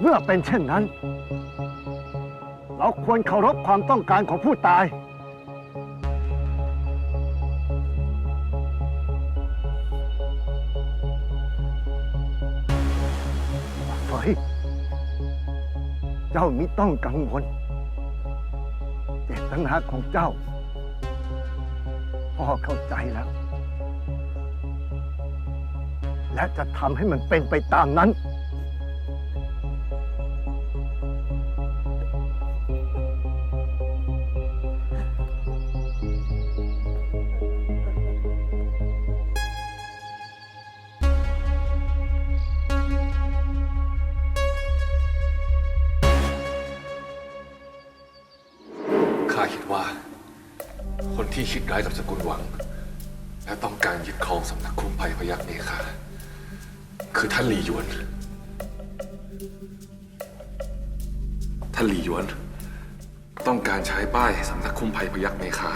เมื่อเป็นเช่นนั้น เราควรเคารพความต้องการของผู้ตาย เฮ้ย เจ้ามิต้องกังวล เจตนาของเจ้า พ่อเข้าใจแล้ว และจะทำให้มันเป็นไปตามนั้น ข้าคิดว่า คนที่คิดร้ายกับสกุลหวัง และต้องการยึดครองสำนักคุ้มภัยพยักเนคาคือท่านหลี่หยวน ท่านหลี่หยวน ต้องการใช้ป้ายสำนักคุ้มภัยพยักเนคา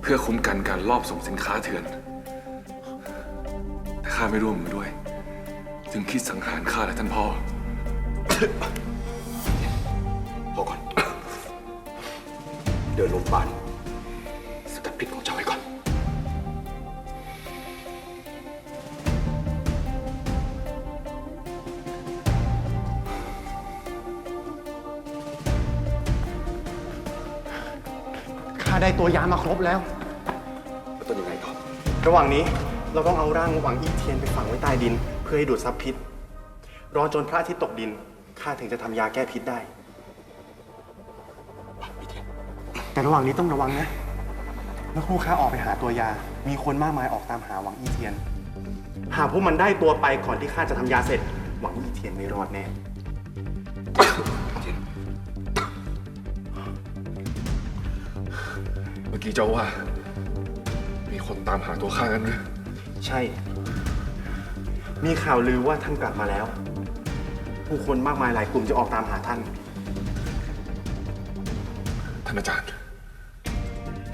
เพื่อคุ้มกันการลอบส่งสินค้าเถื่อน แต่ข้าไม่ร่วมมือด้วย จึงคิดสังหารข้าและท่านพ่อ พอก่อน เดินลงพยาบาลาได้ตัวยามาครบแล้วแล้วต้นยังไงต่อระหว่างนี้เราต้องเอาร่างหวังอีเทียนไปฝังไว้ใต้ดิน เพื่อให้ดูดซับพิษ รอจนพระอาทิตย์ตกดินข้าถึงจะทำยาแก้พิษได้อีเทียนแต่ระหว่างนี้ต้องระวังนะเมื่อครู่ข้าออกไปหาตัวยา มีคนมากมายออกตามหาหวังอีเทียน หากพวกมันได้ตัวไปก่อนที่ข้าจะทำยาเสร็จ หวังอีเทียนไม่รอดแน่ มื่อกี้เจ้าว่า มีคนตามหาตัวข้ากันหรือใช่ มีข่าวลือว่าท่านกลับมาแล้ว ผู้คนมากมายหลายกลุ่มจะออกตามหาท่าน ท่านอาจารย์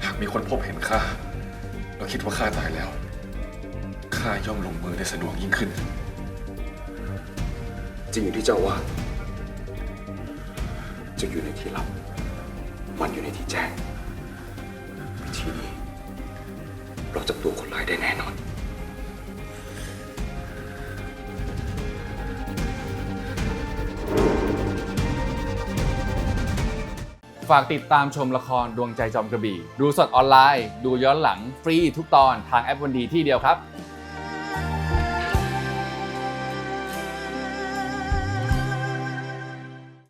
หากมีคนพบเห็นข้าแล้วคิดว่าข้าตายแล้วข้าย่อมลงมือได้สะดวกยิ่งขึ้น จริงอยู่ที่เจ้าว่า จะอยู่ในที่ลับ มันอยู่ในที่แจ้ง ทีนี้เราจับตัวคนร้ายได้แน่นอนฝากติดตามชมละครดวงใจจอมกระบี่ ดูสดออนไลน์ ดูย้อนหลังฟรีทุกตอนทางแอปวันดีที่เดียวครับ